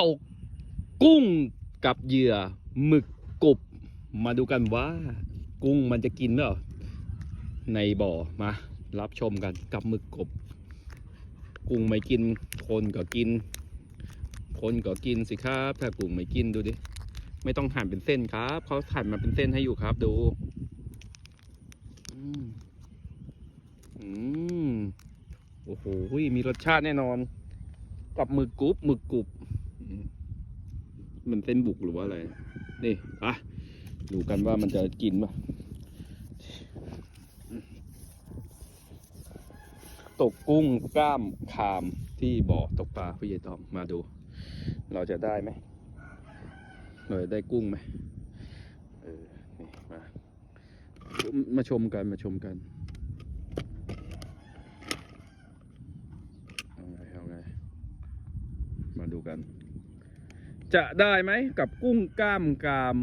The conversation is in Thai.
ตกกุ้งกับเหยื่อหมึกกบมาดูกันว่า กุ้งมันจะกินเปล่าในบ่อมา รับชมกันกับหมึกกบ กุ้งไม่กินคนก็กิน คนก็กินสิครับ ถ้ากุ้งไม่กินดูดิไม่ต้องหั่นเป็นเส้นครับเขาหั่นมาเป็นเส้นให้อยู่ครับดูอืมโอ้โหมีรสชาติแน่นอน กับหมึกกรุบหมึกกรุบ มันเส้นบุกหรือว่าอะไร นี่ปะดูกันว่ามันจะกินปะตกกุ้งกล้ามคามที่บ่อตกปลาพี่ใหญ่ตอมมาดู เราจะได้ไหมเราจะได้กุ้งไหมเออนี่มามาชมกันมาชมกันเอาไงเอาไงมาดูกัน จะได้ไหมกับกุ้งกล้ามกราม